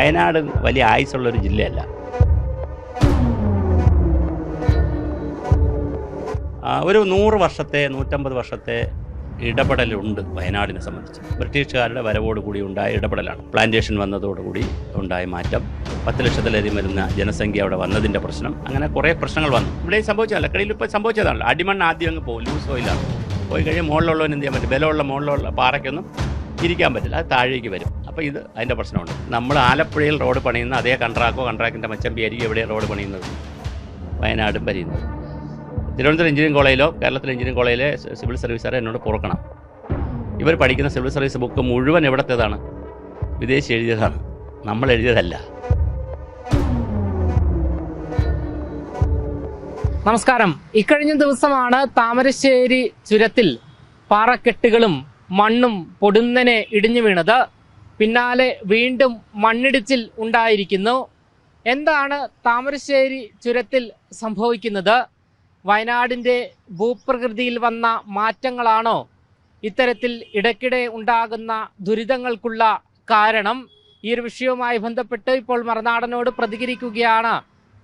വയനാട് വലിയ ആയുസുള്ളൊരു ജില്ലയല്ല. ഒരു നൂറ് വർഷത്തെ നൂറ്റമ്പത് വർഷത്തെ ഇടപെടലുണ്ട് വയനാടിനെ സംബന്ധിച്ച്. ബ്രിട്ടീഷുകാരുടെ വരവോടുകൂടി ഉണ്ടായ ഇടപെടലാണ്. പ്ലാന്റേഷൻ വന്നതോടുകൂടി ഉണ്ടായ മാറ്റം. പത്ത് ലക്ഷത്തിലധികം വരുന്ന ജനസംഖ്യ അവിടെ വന്നതിന്റെ പ്രശ്നം. അങ്ങനെ കുറേ പ്രശ്നങ്ങൾ വന്നു. ഇവിടെ സംഭവിച്ചതല്ല. കടയിൽ ഇപ്പോൾ സംഭവിച്ചതാണല്ലോ. അടിമണ്ണ് ആദ്യം അങ്ങ് പോകും ലൂസ് ഓയിലാണ് പോയി കഴിഞ്ഞാൽ മുകളിലുള്ളവൻ എന്ത് ചെയ്യാൻ പറ്റും? ബലമുള്ള മുകളിലുള്ള പാറയ്ക്കൊന്നും ഇരിക്കാൻ പറ്റില്ല. അത് താഴേക്ക് വരും. അപ്പോൾ ഇത് അതിന്റെ പ്രശ്നമുണ്ട്. നമ്മൾ ആലപ്പുഴയിൽ റോഡ് പണിയുന്ന അതേ കൺട്രാക്കോ കൺട്രാക്കിന്റെ മച്ചമ്പി ആയിരിക്കും എവിടെ റോഡ് പണിയുന്നത്? വയനാടും പരിയുന്നത് തിരുവനന്തപുരം എഞ്ചിനീയറിംഗ് കോളേജിലോ കേരളത്തിലെ എഞ്ചിനീയറിംഗ് കോളേജിലെ സിവിൽ സർവീസുകാരെ എന്നോട് പുറക്കണം. ഇവർ പഠിക്കുന്ന സിവിൽ സർവീസ് ബുക്ക് മുഴുവൻ എവിടത്തേതാണ്? വിദേശി എഴുതിയതാണ്. നമ്മൾ എഴുതിയതല്ല. നമസ്കാരം. ഇക്കഴിഞ്ഞ ദിവസമാണ് താമരശ്ശേരി ചുരത്തിൽ പാറക്കെട്ടുകളും മണ്ണും പൊടുന്നനെ ഇടിഞ്ഞു വീണത്. പിന്നാലെ വീണ്ടും മണ്ണിടിച്ചിൽ ഉണ്ടായിരിക്കുന്നു. എന്താണ് താമരശ്ശേരി ചുരത്തിൽ സംഭവിക്കുന്നത്? വയനാടിന്റെ ഭൂപ്രകൃതിയിൽ വന്ന മാറ്റങ്ങളാണോ? ഇത്തരത്തിൽ ഇടയ്ക്കിടെ ഉണ്ടാകുന്ന ദുരിതങ്ങൾക്കുള്ള കാരണം? ഈ ഒരു വിഷയവുമായി ബന്ധപ്പെട്ട് ഇപ്പോൾ മറുനാടനോട് പ്രതികരിക്കുകയാണ്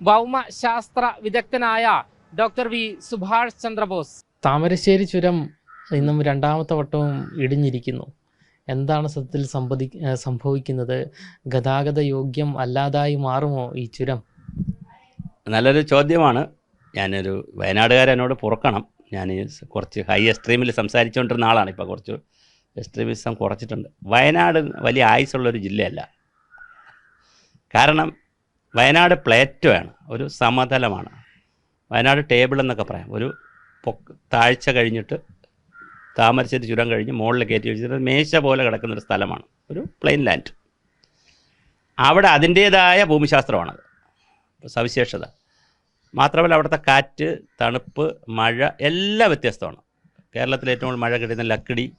ഭൗമശാസ്ത്ര വിദഗ്ധനായ ഡോക്ടർ വി സുഭാഷ് ചന്ദ്രബോസ്. താമരശ്ശേരി ചുരം ഇന്നും രണ്ടാമത്തെ വട്ടവും ഇടിഞ്ഞിരിക്കുന്നു. എന്താണ് സത്യത്തിൽ സംഭവി സംഭവിക്കുന്നത്? ഗതാഗത യോഗ്യം അല്ലാതായി മാറുമോ ഈ ചുരം? നല്ലൊരു ചോദ്യമാണ്. ഞാനൊരു വയനാടുകാരൻ എന്നോട് പുറക്കണം. ഞാൻ കുറച്ച് ഹൈ എക്സ്ട്രീമിൽ സംസാരിച്ചുകൊണ്ടിരുന്ന ആളാണ്. ഇപ്പോൾ കുറച്ച് എക്സ്ട്രീമിസം കുറച്ചിട്ടുണ്ട്. വയനാട് വലിയ ആയുസുള്ളൊരു ജില്ലയല്ല. കാരണം വയനാട് പ്ലേറ്റോ ആണ് ഒരു സമതലമാണ്. വയനാട് ടേബിൾ എന്നൊക്കെ പറയാം. ഒരു താഴ്ച കഴിഞ്ഞിട്ട് താമരശ്ശേരി ചുരം കഴിഞ്ഞ് മുകളിൽ കയറ്റി വെച്ചിട്ട് മേശ പോലെ കിടക്കുന്നൊരു സ്ഥലമാണ്. ഒരു പ്ലെയിൻ ലാൻഡ് അവിടെ അതിന്റേതായ ഭൂമിശാസ്ത്രമാണത്. സവിശേഷത. മാത്രമല്ല അവിടുത്തെ കാറ്റ് തണുപ്പ് മഴ എല്ലാം വ്യത്യസ്തമാണ്. കേരളത്തിൽ ഏറ്റവും കൂടുതൽ മഴ കിട്ടുന്ന ലക്കിടി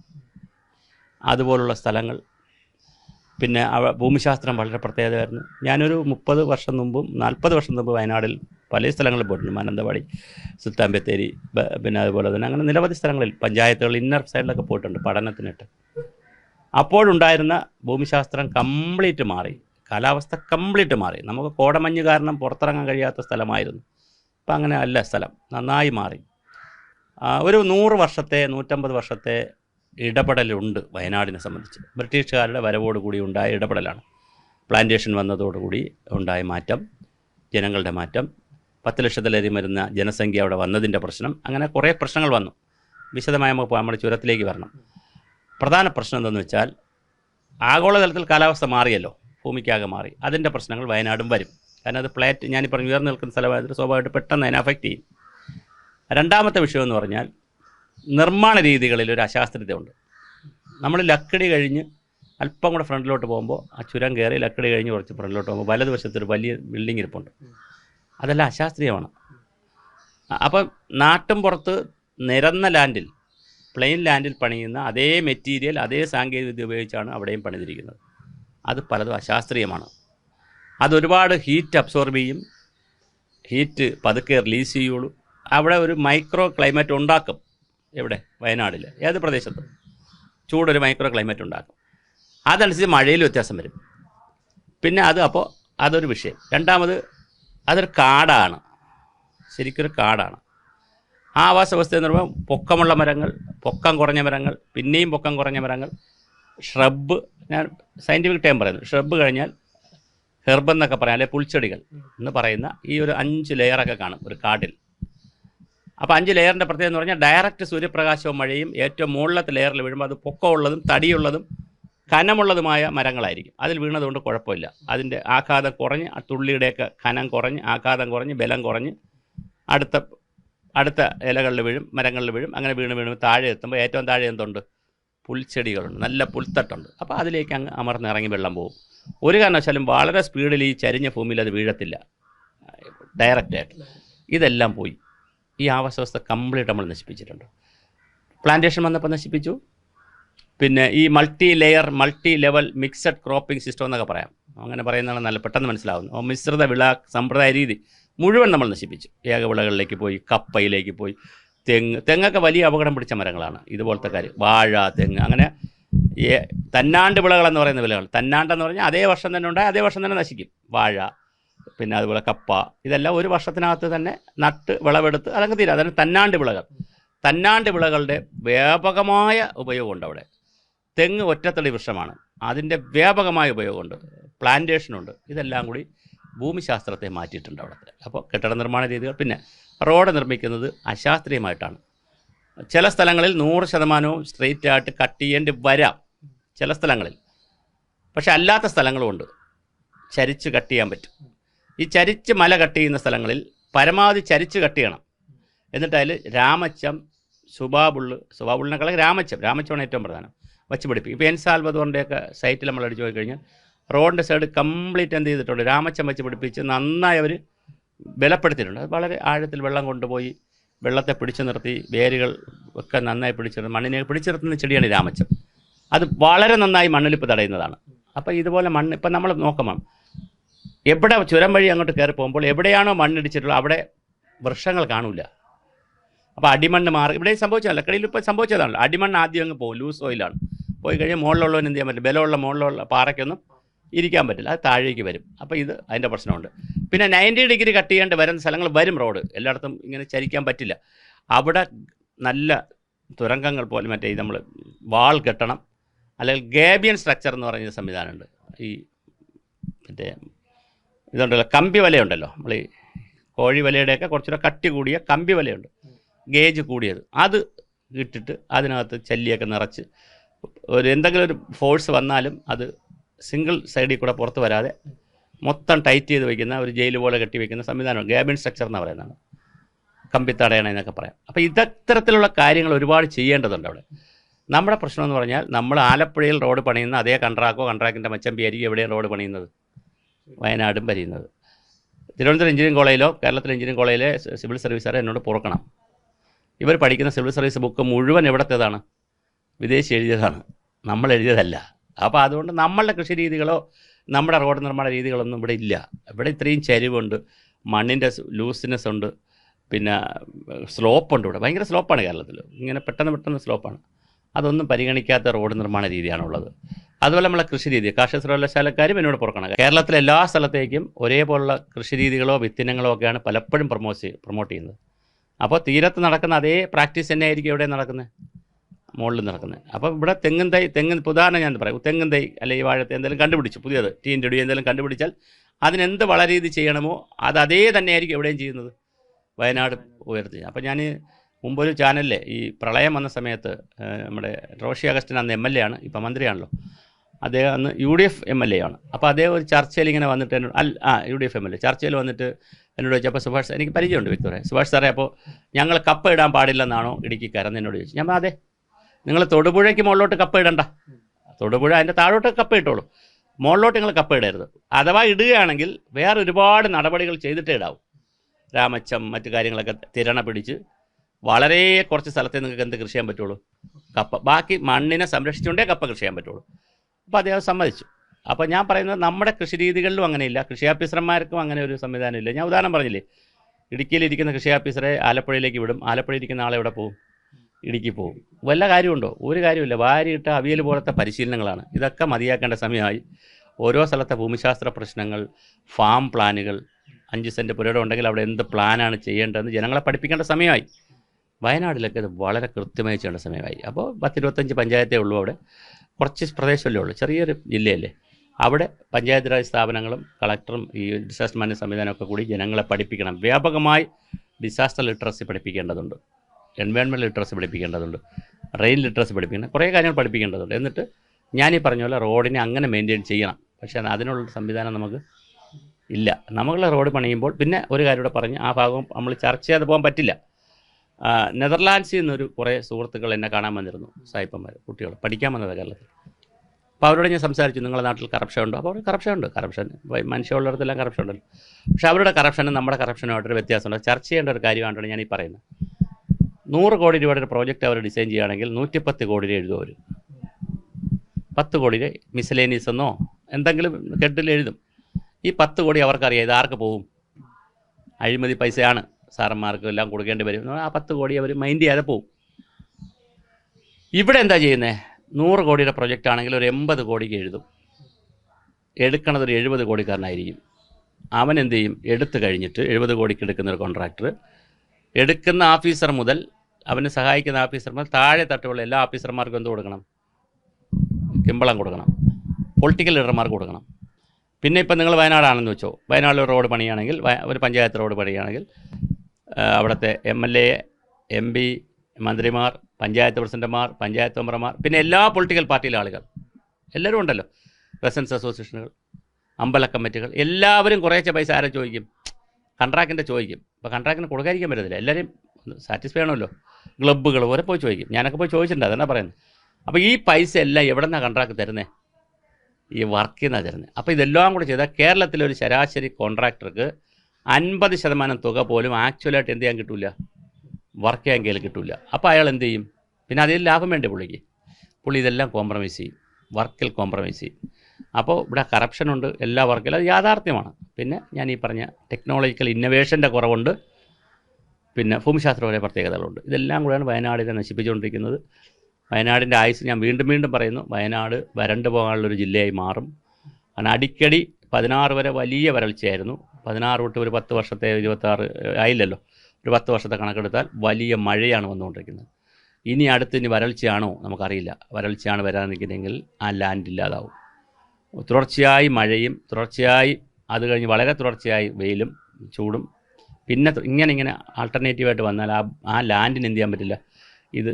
അതുപോലുള്ള സ്ഥലങ്ങൾ. പിന്നെ ഭൂമിശാസ്ത്രം വളരെ പ്രത്യേകതയായിരുന്നു. ഞാനൊരു മുപ്പത് വർഷം മുമ്പും നാൽപ്പത് വർഷം മുമ്പ് വയനാടിൽ പല സ്ഥലങ്ങളിൽ പോയിട്ടുണ്ട്. മാനന്തവാടി സുൽത്താൻ ബത്തേരി പിന്നെ അതുപോലെ തന്നെ അങ്ങനെ നിരവധി സ്ഥലങ്ങളിൽ പഞ്ചായത്തുകൾ ഇന്നർ സൈഡിലൊക്കെ പോയിട്ടുണ്ട് പഠനത്തിനിട്ട് അപ്പോഴുണ്ടായിരുന്ന ഭൂമിശാസ്ത്രം കംപ്ലീറ്റ് മാറി. കാലാവസ്ഥ കംപ്ലീറ്റ് മാറി. നമുക്ക് കോടമഞ്ഞ് കാരണം പുറത്തിറങ്ങാൻ കഴിയാത്ത സ്ഥലമായിരുന്നു. ഇപ്പം അങ്ങനെ അല്ല സ്ഥലം. നന്നായി മാറി. ഒരു നൂറ് വർഷത്തെ നൂറ്റമ്പത് വർഷത്തെ ഇടപെടലുണ്ട് വയനാടിനെ സംബന്ധിച്ച്. ബ്രിട്ടീഷുകാരുടെ വരവോടുകൂടി ഉണ്ടായ ഇടപെടലാണ്. പ്ലാന്റേഷൻ വന്നതോടുകൂടി ഉണ്ടായ മാറ്റം ജനങ്ങളുടെ മാറ്റം പത്ത് ലക്ഷത്തിലധികം വരുന്ന ജനസംഖ്യ അവിടെ വന്നതിന്റെ പ്രശ്നം. അങ്ങനെ കുറേ പ്രശ്നങ്ങൾ വന്നു. വിശദമായി നമുക്ക്. നമ്മുടെ ചുരത്തിലേക്ക് വരണം. പ്രധാന പ്രശ്നം എന്തെന്ന് വെച്ചാൽ ആഗോളതലത്തിൽ കാലാവസ്ഥ മാറിയല്ലോ. ഭൂമിക്കാകെ മാറി. അതിന്റെ പ്രശ്നങ്ങൾ വയനാടും വരും. കാരണം അത് പ്ലേറ്റ് ഞാനീ പറഞ്ഞു ഉയർന്നു നിൽക്കുന്ന സ്ഥലമായതിൽ സ്വാഭാവികമായിട്ട് പെട്ടെന്ന് അതിനെ അഫക്റ്റ് ചെയ്യും. രണ്ടാമത്തെ വിഷയം എന്ന് പറഞ്ഞാൽ നിർമ്മാണ രീതികളിൽ ഒരു അശാസ്ത്രീയതയുണ്ട് നമ്മൾ ലക്കടി കഴിഞ്ഞ് അല്പം കൂടെ ഫ്രണ്ടിലോട്ട് പോകുമ്പോൾ ആ ചുരം കയറി ലക്കടി കഴിഞ്ഞ് കുറച്ച് ഫ്രണ്ടിലോട്ട് പോകുമ്പോൾ വലതുവശത്തൊരു വലിയ ബിൽഡിംഗ് ഇരിപ്പുണ്ട്. അതെല്ലാം അശാസ്ത്രീയമാണ്. അപ്പം നാട്ടും പുറത്ത് നിരന്ന ലാൻഡിൽ പ്ലെയിൻ ലാൻഡിൽ പണിയുന്ന അതേ മെറ്റീരിയൽ അതേ സാങ്കേതികവിദ്യ ഉപയോഗിച്ചാണ് അവിടെയും പണിതിരിക്കുന്നത്. അത് പലതും അശാസ്ത്രീയമാണ്. അതൊരുപാട് ഹീറ്റ് അബ്സോർബ് ചെയ്യും. ഹീറ്റ് പതുക്കെ റിലീസ് ചെയ്യുള്ളൂ. അവിടെ ഒരു മൈക്രോ ക്ലൈമറ്റ് ഉണ്ടാക്കും എവിടെ വയനാടിൽ ഏത് പ്രദേശത്തും. ചൂടൊരു മൈക്രോ ക്ലൈമറ്റ് ഉണ്ടാക്കും. അതനുസരിച്ച് മഴയിൽ വ്യത്യാസം വരും. പിന്നെ അത് അപ്പോൾ അതൊരു വിഷയം. രണ്ടാമത് അതൊരു കാടാണ്. ശരിക്കൊരു കാടാണ്. ആ ആവാസ വ്യവസ്ഥ എന്ന് പറയുമ്പോൾ പൊക്കമുള്ള മരങ്ങൾ പൊക്കം കുറഞ്ഞ മരങ്ങൾ പിന്നെയും പൊക്കം കുറഞ്ഞ മരങ്ങൾ. ഷ്രബ് ഞാൻ സയന്റിഫിക് ടൈം പറയുന്നു. ഷ്രബ് കഴിഞ്ഞാൽ ഹെർബ് എന്നൊക്കെ പറയാം അല്ലെ പുൽച്ചെടികൾ എന്ന് പറയുന്ന ഈ ഒരു അഞ്ച് ലെയറൊക്കെ കാണും ഒരു കാട്ടിൽ. അപ്പോൾ അഞ്ച് ലെയറിന്റെ പ്രത്യേകത എന്ന് പറഞ്ഞാൽ ഡയറക്റ്റ് സൂര്യപ്രകാശവും മഴയും ഏറ്റവും മുകളിലത്തെ ലെയറിൽ വീഴുമ്പോൾ അത് പൊക്കമുള്ളതും തടിയുള്ളതും കനമുള്ളതുമായ മരങ്ങളായിരിക്കും. അതിൽ വീണതുകൊണ്ട് കുഴപ്പമില്ല. അതിന്റെ ആഘാതം കുറഞ്ഞ് ആ തുള്ളിയുടെയൊക്കെ കനം കുറഞ്ഞ് ആഘാതം കുറഞ്ഞ് ബലം കുറഞ്ഞ് അടുത്ത അടുത്ത ഇലകളിൽ വീഴും മരങ്ങളിൽ വീഴും അങ്ങനെ വീണ് വീണ് താഴെ എത്തുമ്പോൾ ഏറ്റവും താഴെ എന്തുണ്ട്? പുൽച്ചെടികളുണ്ട്. നല്ല പുൽത്തട്ടുണ്ട്. അപ്പോൾ അതിലേക്ക് അങ്ങ് അമർന്നിറങ്ങി വെള്ളം പോകും. ഒരു കാരണവശാലും വളരെ സ്പീഡിൽ ഈ ചരിഞ്ഞ ഭൂമിയിൽ അത് വീഴത്തില്ല. ഡയറക്റ്റായിട്ട്. ഇതെല്ലാം പോയി. ഈ ആവാസ വ്യവസ്ഥ കംപ്ലീറ്റ് നമ്മൾ നശിപ്പിച്ചിട്ടുണ്ട്. പ്ലാന്റേഷൻ വന്നപ്പോൾ നശിപ്പിച്ചു. പിന്നെ ഈ multi layer multi level mixed cropping system എന്നൊക്കെ പറയാം. അങ്ങനെ പറയുന്നതാണ് നല്ല പെട്ടെന്ന് മനസ്സിലാവുന്നു മിശ്രിത വിള സമ്പ്രദായ രീതി മുഴുവൻ നമ്മൾ നശിപ്പിച്ചു. ഏകവിളകളിലേക്ക് പോയി കപ്പയിലേക്ക് പോയി. തെങ്ങ് തെങ്ങൊക്കെ വലിയ അപകടം പിടിച്ച മരങ്ങളാണ്. ഇതുപോലത്തെ കാര്യം. വാഴ തെങ്ങ് അങ്ങനെ തന്നാണ്ട് വിളകളെന്ന് പറയുന്ന വിളകൾ. തന്നാണ്ടെന്ന് പറഞ്ഞാൽ അതേ വർഷം തന്നെ ഉണ്ടായി അതേ വർഷം തന്നെ നശിക്കും. വാഴ പിന്നെ അതുപോലെ കപ്പ ഇതെല്ലാം ഒരു വർഷത്തിനകത്ത് തന്നെ നട്ട് വിളവെടുത്ത് അതങ്ങ് തീരാ. അതായത് തന്നാണ്ട് വിളകൾ. തന്നാണ്ട് വിളകളുടെ വ്യാപകമായ ഉപയോഗമുണ്ട് അവിടെ. തെങ്ങ് ഒറ്റത്തടി വൃക്ഷമാണ്. അതിന്റെ വ്യാപകമായ ഉപയോഗമുണ്ട്. പ്ലാന്റേഷനുണ്ട്. ഇതെല്ലാം കൂടി ഭൂമിശാസ്ത്രത്തെ മാറ്റിയിട്ടുണ്ട് അവിടുത്തെ. അപ്പോൾ കെട്ടിട നിർമ്മാണ രീതികൾ പിന്നെ റോഡ് നിർമ്മിക്കുന്നത് അശാസ്ത്രീയമായിട്ടാണ്. ചില സ്ഥലങ്ങളിൽ നൂറ് ശതമാനവും സ്ട്രെയിറ്റ് ആയിട്ട് കട്ട് ചെയ്യേണ്ടി വരാം ചില സ്ഥലങ്ങളിൽ. പക്ഷെ അല്ലാത്ത സ്ഥലങ്ങളുമുണ്ട് ചരിച്ച് കട്ട് ചെയ്യാൻ പറ്റും. ഈ ചരിച്ച് മല കട്ട് ചെയ്യുന്ന സ്ഥലങ്ങളിൽ പരമാവധി ചരിച്ച് കട്ട് ചെയ്യണം. എന്നിട്ട് അതിൽ രാമച്ചം സുബാബുള്ള് സുബാബുള്ളിനേക്കാളും രാമച്ചം. രാമച്ചമാണ് ഏറ്റവും പ്രധാനം. വച്ച് പിടിപ്പിക്കും ഇപ്പോൾ എൻ സാൽവദോറിന്റെയൊക്കെ സൈറ്റിൽ നമ്മൾ അടിച്ചു പോയി കഴിഞ്ഞാൽ റോഡിന്റെ സൈഡ് കംപ്ലീറ്റ് എന്ത് ചെയ്തിട്ടുണ്ട്? രാമച്ചം വെച്ച് പിടിപ്പിച്ച് നന്നായി അവർ ബലപ്പെടുത്തിയിട്ടുണ്ട്. അത് വളരെ ആഴത്തിൽ വെള്ളം കൊണ്ടുപോയി വെള്ളത്തെ പിടിച്ചു നിർത്തി വേരുകൾ ഒക്കെ നന്നായി പിടിച്ചു മണ്ണിനെ പിടിച്ചു നിർത്തുന്ന ചെടിയാണ് രാമച്ചം അത് വളരെ നന്നായി മണ്ണൊലിപ്പ് തടയുന്നതാണ്. അപ്പോൾ ഇതുപോലെ മണ്ണ് ഇപ്പം നമ്മൾ നോക്കണം എവിടെ ചുരം വഴി അങ്ങോട്ട് കയറി പോകുമ്പോൾ എവിടെയാണോ മണ്ണിടിച്ചിട്ടുള്ളത് അവിടെ വൃക്ഷങ്ങൾ കാണില്ല അപ്പോൾ അടിമണ്ണ് മാറി ഇവിടെ സംഭവിച്ചതല്ല. കടയിൽ ഇപ്പോൾ സംഭവിച്ചതാണല്ലോ. അടിമണ്ണ് ആദ്യം അങ്ങ് പോകും ലൂസ് ഓയിലാണ്. പോയി കഴിഞ്ഞാൽ മുകളിലുള്ളവന് എന്ത് ചെയ്യാൻ പറ്റും? ബലമുള്ള മുകളിലുള്ള പാറയ്ക്കൊന്നും ഇരിക്കാൻ പറ്റില്ല. അത് താഴേക്ക് വരും. അപ്പോൾ ഇത് അതിന്റെ പ്രശ്നമുണ്ട്. പിന്നെ നയന്റി ഡിഗ്രി കട്ട് ചെയ്യേണ്ടി വരുന്ന സ്ഥലങ്ങൾ വരും റോഡ്. എല്ലായിടത്തും ഇങ്ങനെ ചരിക്കാൻ പറ്റില്ല. അവിടെ നല്ല തുരങ്കങ്ങൾ പോലെ മറ്റേ നമ്മൾ വാൾ കെട്ടണം. അല്ലെങ്കിൽ ഗേബിയൻ സ്ട്രക്ചർ എന്ന് പറയുന്ന സംവിധാനമുണ്ട്. ഈ മറ്റേ ഇതുണ്ടല്ലോ കമ്പി വലയുണ്ടല്ലോ. നമ്മൾ ഈ കോഴി വലയുടെയൊക്കെ കുറച്ചുകൂടെ കട്ടി കൂടിയ കമ്പി വലയുണ്ട്. ഗേജ് കൂടിയത്. അത് ഇട്ടിട്ട് അതിനകത്ത് ചല്ലിയൊക്കെ നിറച്ച് ഒരു എന്തെങ്കിലും ഒരു ഫോഴ്സ് വന്നാലും അത് സിംഗിൾ സൈഡിൽ കൂടെ പുറത്ത് വരാതെ മൊത്തം ടൈറ്റ് ചെയ്ത് വയ്ക്കുന്ന ഒരു ജയിൽ പോലെ കെട്ടി വയ്ക്കുന്ന സംവിധാനമാണ് ഗ്യാബിൻ സ്ട്രക്ചർ എന്ന് പറയുന്നതാണ്. തടയണ എന്നൊക്കെ പറയാം. അപ്പോൾ ഇത്തരത്തിലുള്ള കാര്യങ്ങൾ ഒരുപാട് ചെയ്യേണ്ടതുണ്ട് അവിടെ. നമ്മുടെ പ്രശ്നം എന്ന് പറഞ്ഞാൽ നമ്മൾ ആലപ്പുഴയിൽ റോഡ് പണിയുന്ന അതേ കൺട്രാക്കോ കൺട്രാക്കിന്റെ മച്ചമ്പി ആയിരിക്കും എവിടെയും റോഡ് പണിയുന്നത്? വയനാടും പണിയുന്നത്. തിരുവനന്തപുരം എഞ്ചിനീയറിംഗ് കോളേജിലോ കേരളത്തിലെ എഞ്ചിനീയറിംഗ് കോളേജിലെ സിവിൽ സർവീസുകാരെ എന്നോട് പുറക്കണം. ഇവർ പഠിക്കുന്ന സിവിൽ സർവീസ് ബുക്ക് മുഴുവൻ എവിടത്തേതാണ്? വിദേശി എഴുതിയതാണ്. നമ്മൾ എഴുതിയതല്ല അപ്പോൾ അതുകൊണ്ട് നമ്മളുടെ കൃഷി രീതികളോ നമ്മുടെ റോഡ് നിർമ്മാണ രീതികളൊന്നും ഇവിടെ ഇല്ല. ഇവിടെ ഇത്രയും ചരിവുണ്ട് മണ്ണിന്റെ ലൂസിനെസ് ഉണ്ട് പിന്നെ സ്ലോപ്പുണ്ട് ഇവിടെ. ഭയങ്കര സ്ലോപ്പാണ് കേരളത്തിൽ ഇങ്ങനെ പെട്ടെന്ന് പെട്ടെന്ന് സ്ലോപ്പാണ്. അതൊന്നും പരിഗണിക്കാത്ത റോഡ് നിർമ്മാണ രീതിയാണുള്ളത്. അതുപോലെ നമ്മളെ കൃഷി രീതി കാർഷിക സർവകലാശാലക്കാരും എന്നോട് പുറക്കണം. കേരളത്തിലെ എല്ലാ സ്ഥലത്തേക്കും ഒരേപോലുള്ള കൃഷി രീതികളോ വിത്തിനങ്ങളോ ഒക്കെയാണ് പലപ്പോഴും പ്രൊമോട്ട് പ്രൊമോട്ട് ചെയ്യുന്നത്. അപ്പോൾ തീരത്ത് നടക്കുന്ന അതേ പ്രാക്ടീസ് തന്നെ ആയിരിക്കും എവിടെ നടക്കുന്നത്? മുകളിൽ നടക്കുന്നത്. അപ്പോൾ ഇവിടെ തെങ്ങും തൈ തെങ്ങ് ഉദാഹരണം ഞാൻ പറയും. തെങ്ങും തൈ അല്ലെങ്കിൽ വാഴത്തെ എന്തെങ്കിലും കണ്ടുപിടിച്ചു. പുതിയത് ടീന്റെ ഇടി എന്തെങ്കിലും കണ്ടുപിടിച്ചാൽ അതിനെന്ത് വളരെ രീതി ചെയ്യണമോ അത് അതേ തന്നെ ആയിരിക്കും എവിടെയും ചെയ്യുന്നത്. വയനാട് ഉയർത്തി. അപ്പോൾ ഞാൻ മുമ്പൊരു ചാനലിൽ ഈ പ്രളയം വന്ന സമയത്ത് നമ്മുടെ റോഷി അഗസ്റ്റിൻ അന്ന് എം എൽ എ ആണ്. ഇപ്പം മന്ത്രിയാണല്ലോ. അദ്ദേഹം അന്ന് U D F M L A ആണ്. അപ്പോൾ അദ്ദേഹം ഒരു ചർച്ചയിൽ ഇങ്ങനെ വന്നിട്ട് എന്നോട് അല്ല ആ U D F M L A ചർച്ചയിൽ വന്നിട്ട് എന്നോട് ചോദിച്ചപ്പോൾ സുഭാഷ് എനിക്ക് പരിചയമുണ്ട് വ്യക്തിപരെ സുഭാഷ് സാറേ അപ്പോൾ ഞങ്ങൾ കപ്പ് ഇടാൻ പാടില്ലെന്നാണോ ഇടുക്കിക്കാരെന്ന് എന്നോട് ചോദിച്ചു. ഞാൻ അതെ. നിങ്ങൾ തൊടുപുഴയ്ക്ക് മുകളിലോട്ട് കപ്പ ഇടണ്ട. തൊടുപുഴ അതിന്റെ താഴോട്ട് കപ്പ ഇട്ടോളൂ. മുകളിലോട്ട് നിങ്ങൾ കപ്പ ഇടരുത്. അഥവാ ഇടുകയാണെങ്കിൽ വേറെ ഒരുപാട് നടപടികൾ ചെയ്തിട്ടേ ഇടാവും. രാമച്ചം മറ്റു കാര്യങ്ങളൊക്കെ തിരണ പിടിച്ച് വളരെ കുറച്ച് സ്ഥലത്തെ നിങ്ങൾക്ക് എന്ത് കൃഷി ചെയ്യാൻ പറ്റുള്ളൂ? കപ്പ. ബാക്കി മണ്ണിനെ സംരക്ഷിച്ചുകൊണ്ടേ കപ്പ കൃഷി ചെയ്യാൻ പറ്റുള്ളൂ. അപ്പോൾ അദ്ദേഹം സമ്മതിച്ചു. അപ്പോൾ ഞാൻ പറയുന്നത് നമ്മുടെ കൃഷി രീതികളിലും അങ്ങനെയില്ല. കൃഷി ഓഫീസർമാർക്കും അങ്ങനെ ഒരു സംവിധാനം ഇല്ല. ഞാൻ ഉദാഹരണം പറഞ്ഞില്ലേ? ഇടുക്കിയിലിരിക്കുന്ന കൃഷി ഓഫീസറെ ആലപ്പുഴയിലേക്ക് വിടും. ആലപ്പുഴയിൽ ഇരിക്കുന്ന ആളെ എവിടെ പോകും ഇടുക്കി പോകും. വല്ല കാര്യമുണ്ടോ? ഒരു കാര്യമില്ല. വാരിയിട്ട അവിയൽ പോലത്തെ പരിശീലനങ്ങളാണ്. ഇതൊക്കെ മതിയാക്കേണ്ട സമയമായി. ഓരോ സ്ഥലത്തെ ഭൂമിശാസ്ത്ര പ്രശ്നങ്ങൾ ഫാം പ്ലാനുകൾ അഞ്ച് സെന്റ് പുരയുടെ ഉണ്ടെങ്കിൽ അവിടെ എന്ത് പ്ലാനാണ് ചെയ്യേണ്ടതെന്ന് ജനങ്ങളെ പഠിപ്പിക്കേണ്ട സമയമായി. വയനാട്ടിലൊക്കെ ഇത് വളരെ കൃത്യമായി ചെയ്യേണ്ട സമയമായി. അപ്പോൾ പത്തിരുപത്തഞ്ച് പഞ്ചായത്തേ ഉള്ളൂ അവിടെ. കുറച്ച് പ്രദേശമല്ലേ ഉള്ളൂ. ചെറിയൊരു ജില്ലയല്ലേ. അവിടെ പഞ്ചായത്ത് രാജ് സ്ഥാപനങ്ങളും കളക്ടറും ഈ ഡിസാസ്റ്റർ മാനേജ് സംവിധാനമൊക്കെ കൂടി ജനങ്ങളെ പഠിപ്പിക്കണം. വ്യാപകമായി ഡിസാസ്റ്റർ ലിറ്ററസി പഠിപ്പിക്കേണ്ടതുണ്ട്. എൻവയോൺമെന്റ് ലിറ്ററസി പഠിപ്പിക്കേണ്ടതുണ്ട് റെയിൻ ലിറ്ററസി പഠിപ്പിക്കണം കുറേ കാര്യങ്ങൾ പഠിപ്പിക്കേണ്ടതുണ്ട്. എന്നിട്ട് ഞാൻ ഈ പറഞ്ഞ പോലെ റോഡിനെ അങ്ങനെ മെയിന്റെയിൻ ചെയ്യണം. പക്ഷേ അതിനുള്ള സംവിധാനം നമുക്ക് ഇല്ല. നമ്മളുടെ റോഡ് പണിയുമ്പോൾ പിന്നെ ഒരു കാര്യം കൂടെ പറഞ്ഞ് ആ ഭാഗം നമ്മൾ ചർച്ച ചെയ്യാതെ പോകാൻ പറ്റില്ല. നെതർലാൻഡ്സിൽ നിന്നൊരു കുറേ സുഹൃത്തുക്കൾ എന്നെ കാണാൻ വന്നിരുന്നു സായിപ്പന്മാർ കുട്ടികൾ. പഠിക്കാൻ വന്നത് കേരളത്തിൽ. അപ്പോൾ അവരോട് ഞാൻ സംസാരിച്ചു നിങ്ങളുടെ നാട്ടിൽ കറപ്ഷൻ ഉണ്ടോ? അപ്പോൾ കറപ്ഷൻ ഉണ്ട്. കറപ്ഷൻ മനുഷ്യമുള്ളിടത്തെല്ലാം കറപ്ഷൻ ഉണ്ടല്ലോ. പക്ഷേ അവരുടെ കറപ്ഷനും നമ്മുടെ കറപ്ഷനുമായിട്ടൊരു വ്യത്യാസമുണ്ട്. ചർച്ച ചെയ്യേണ്ട ഒരു കാര്യമായിട്ടാണ് ഞാൻ ഈ പറയുന്നത്. നൂറ് കോടി രൂപയുടെ ഒരു പ്രോജക്റ്റ് അവർ ഡിസൈൻ ചെയ്യുകയാണെങ്കിൽ നൂറ്റിപ്പത്ത് കോടി രൂപ എഴുതും അവർ പത്ത് കോടി രൂപ മിസലേനീസ് എന്നോ എന്തെങ്കിലും കെട്ടിൽ എഴുതും. ഈ പത്ത് കോടി അവർക്കറിയാം ഇത് ആർക്ക് പോകും അഴിമതി പൈസയാണ്. സാറന്മാർക്ക് എല്ലാം കൊടുക്കേണ്ടി വരും. ആ പത്ത് കോടി അവർ മൈൻഡ് ചെയ്യാതെ പോവും. ഇവിടെ എന്താ ചെയ്യുന്നത് നൂറ് കോടിയുടെ പ്രൊജക്റ്റ് ആണെങ്കിൽ ഒരു എൺപത് കോടിക്ക് എഴുതും. എടുക്കണത് ഒരു എഴുപത് കോടിക്കാരനായിരിക്കും. അവൻ എന്ത് ചെയ്യും? എടുത്തു കഴിഞ്ഞിട്ട് എഴുപത് കോടിക്ക് എടുക്കുന്ന ഒരു കോൺട്രാക്ടർ എടുക്കുന്ന ഓഫീസർ മുതൽ അവനെ സഹായിക്കുന്ന ഓഫീസർമാർ താഴെ തട്ടുള്ള എല്ലാ ഓഫീസർമാർക്കും എന്ത് കൊടുക്കണം? കിമ്പളം കൊടുക്കണം. പൊളിറ്റിക്കൽ ലീഡർമാർക്ക് കൊടുക്കണം. പിന്നെ ഇപ്പം നിങ്ങൾ വയനാടാണെന്ന് വെച്ചോ. വയനാട്ടിൽ ഒരു റോഡ് പണിയാണെങ്കിൽ ഒരു പഞ്ചായത്ത് റോഡ് പണിയാണെങ്കിൽ അവിടുത്തെ M L A M P മന്ത്രിമാർ പഞ്ചായത്ത് പ്രസിഡന്റുമാർ പഞ്ചായത്ത് മെമ്പർമാർ പിന്നെ എല്ലാ പൊളിറ്റിക്കൽ പാർട്ടിയിലെ ആളുകൾ. എല്ലാവരും ഉണ്ടല്ലോ. റെസിഡൻസ് അസോസിയേഷനുകൾ അമ്പല കമ്മിറ്റികൾ എല്ലാവരും കുറേശ്ശെ പൈസ ആരെ ചോദിക്കും? കൺട്രാക്റ്റിന്റെ ചോദിക്കും. അപ്പോൾ കൺട്രാക്റ്റിന് കൊടുക്കാതിരിക്കാൻ പറ്റത്തില്ല. എല്ലാവരും സാറ്റിസ്ഫൈ ആണല്ലോ. ക്ലബ്ബുകൾ വരെ പോയി ചോദിക്കും. ഞാനൊക്കെ പോയി ചോദിച്ചിട്ടുണ്ട്. അതാണ് പറയുന്നത് അപ്പോൾ ഈ പൈസ എല്ലാം എവിടെ നിന്നാണ് കോൺട്രാക്ട് തരുന്നത് ഈ വർക്കിൽ നിന്നാണ് തരുന്നത് അപ്പോൾ ഇതെല്ലാം കൂടെ ചെയ്താൽ കേരളത്തിലെ ഒരു ശരാശരി കോൺട്രാക്ടർക്ക് അൻപത് ശതമാനം തുക പോലും ആക്ച്വലായിട്ട് എന്ത് ചെയ്യാൻ കിട്ടില്ല വർക്ക് ചെയ്യാൻ കയ്യിൽ കിട്ടില്ല അപ്പോൾ അയാൾ എന്ത് ചെയ്യും? പിന്നെ അതിൽ ലാഭം വേണ്ടേ പുള്ളിക്ക്? പുള്ളി ഇതെല്ലാം കോംപ്രമൈസ് ചെയ്യും. വർക്കിൽ കോംപ്രമൈസ് ചെയ്യും. അപ്പോൾ ഇവിടെ കറപ്ഷനുണ്ട് എല്ലാ വർക്കിലും അത് യാഥാർത്ഥ്യമാണ്. പിന്നെ ഞാൻ ഈ പറഞ്ഞ ടെക്നോളജിക്കൽ ഇന്നവേഷന്റെ കുറവുണ്ട്. പിന്നെ ഭൂമിശാസ്ത്രപരമായ പ്രത്യേകതകളുണ്ട്. ഇതെല്ലാം കൂടെയാണ് വയനാടിനെ നശിപ്പിച്ചുകൊണ്ടിരിക്കുന്നത്. വയനാടിന്റെ ആയുസ് ഞാൻ വീണ്ടും വീണ്ടും പറയുന്നു. വയനാട് വരണ്ടു പോകാനുള്ളൊരു ജില്ലയായി മാറും. കാരണം അടിക്കടി പതിനാറ് വരെ വലിയ വരൾച്ചയായിരുന്നു. പതിനാറ് തൊട്ട് ഒരു പത്ത് വർഷത്തെ ഇരുപത്താറ് ആയില്ലല്ലോ. ഒരു പത്ത് വർഷത്തെ കണക്കെടുത്താൽ വലിയ മഴയാണ് വന്നുകൊണ്ടിരിക്കുന്നത്. ഇനി അടുത്ത് ഇനി വരൾച്ചയാണോ നമുക്കറിയില്ല. വരൾച്ചയാണ് വരാൻ നിൽക്കുന്നതെങ്കിൽ ആ ലാൻഡ് ഇല്ലാതാവും. തുടർച്ചയായി മഴയും തുടർച്ചയായി അത് കഴിഞ്ഞ് വളരെ തുടർച്ചയായി വെയിലും ചൂടും പിന്നെ ഇങ്ങനെ ഇങ്ങനെ ആൾട്ടർനേറ്റീവായിട്ട് വന്നാൽ ആ ആ ലാൻഡിന് എന്ത് ചെയ്യാൻ പറ്റില്ല? ഇത്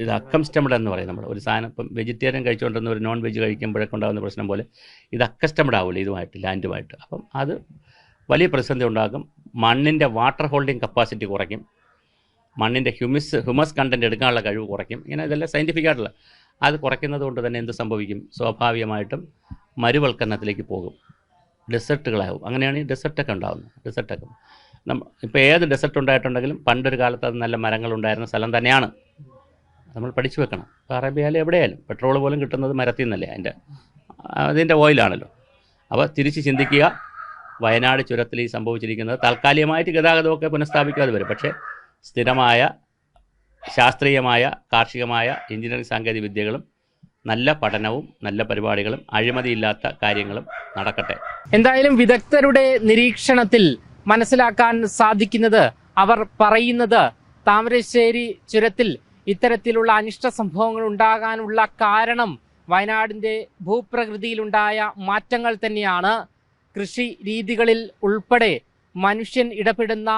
ഇത് അക്കംസ്റ്റംഡ് എന്ന് പറയും നമ്മൾ ഒരു സാധനം ഇപ്പം വെജിറ്റേറിയൻ കഴിച്ചുകൊണ്ടിരുന്ന ഒരു നോൺ വെജ് കഴിക്കുമ്പോഴൊക്കെ ഉണ്ടാകുന്ന പ്രശ്നം പോലെ ഇത് അക്കസ്റ്റമഡ് ആവില്ല ഇതുമായിട്ട് ലാൻഡുമായിട്ട് അപ്പം അത് വലിയ പ്രതിസന്ധി ഉണ്ടാകും. മണ്ണിന്റെ വാട്ടർ ഹോൾഡിംഗ് കപ്പാസിറ്റി കുറയ്ക്കും. മണ്ണിന്റെ ഹ്യൂമിസ് ഹ്യൂമസ് കണ്ടന്റ് എടുക്കാനുള്ള കഴിവ് കുറയ്ക്കും. ഇങ്ങനെ ഇതെല്ലാം സയന്റിഫിക് ആയിട്ടുള്ള. അത് കുറയ്ക്കുന്നത് കൊണ്ട് തന്നെ എന്ത് സംഭവിക്കും? സ്വാഭാവികമായിട്ടും മരുവൽക്കരണത്തിലേക്ക് പോകും. ഡെസേർട്ടുകളാവും അങ്ങനെയാണ് ഈ ഡെസേർട്ടൊക്കെ ഉണ്ടാകുന്നത് ഡെസർട്ടൊക്കെ ഇപ്പോൾ ഏത് ഡെസർട്ട് ഉണ്ടായിട്ടുണ്ടെങ്കിലും പണ്ടൊരു കാലത്ത് അത് നല്ല മരങ്ങളുണ്ടായിരുന്ന സ്ഥലം തന്നെയാണ്. നമ്മൾ പഠിച്ചു വെക്കണം. ഇപ്പോൾ അറേബ്യയിലും എവിടെയായാലും പെട്രോൾ പോലും കിട്ടുന്നത് മരത്തിൽ നിന്നല്ലേ അതിന്റെ അതിന്റെ ഓയിലാണല്ലോ അപ്പോൾ തിരിച്ച് ചിന്തിക്കുക വയനാട് ചുരത്തിൽ ഈ സംഭവിച്ചിരിക്കുന്നത് താൽക്കാലികമായിട്ട് ഗതാഗതമൊക്കെ പുനഃസ്ഥാപിക്കാതെ വരും. പക്ഷേ സ്ഥിരമായ ശാസ്ത്രീയമായ കാർഷികമായ എഞ്ചിനീയറിംഗ് സാങ്കേതിക വിദ്യകളും നല്ല പഠനവും നല്ല പരിപാടികളും അഴിമതിയില്ലാത്ത കാര്യങ്ങളും നടക്കട്ടെ. എന്തായാലും വിദഗ്ധരുടെ നിരീക്ഷണത്തിൽ മനസ്സിലാക്കാൻ സാധിക്കുന്നത് അവർ പറയുന്നത് താമരശ്ശേരി ചുരത്തിൽ ഇത്തരത്തിലുള്ള അനിഷ്ട സംഭവങ്ങൾ ഉണ്ടാകാനുള്ള കാരണം വയനാടിന്റെ ഭൂപ്രകൃതിയിലുണ്ടായ മാറ്റങ്ങൾ തന്നെയാണ്. കൃഷി രീതികളിൽ ഉൾപ്പെടെ മനുഷ്യൻ ഇടപെടുന്ന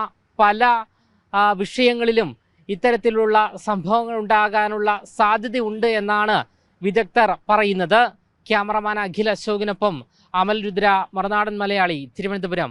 പല വിഷയങ്ങളിലും ഇത്തരത്തിലുള്ള സംഭവങ്ങൾ ഉണ്ടാകാനുള്ള സാധ്യതയുണ്ട് എന്നാണ് വിദഗ്ധർ പറയുന്നത്. ക്യാമറമാൻ അഖിൽ അശോകിനൊപ്പം അമൽ രുദ്ര മറുനാടൻ മലയാളി തിരുവനന്തപുരം.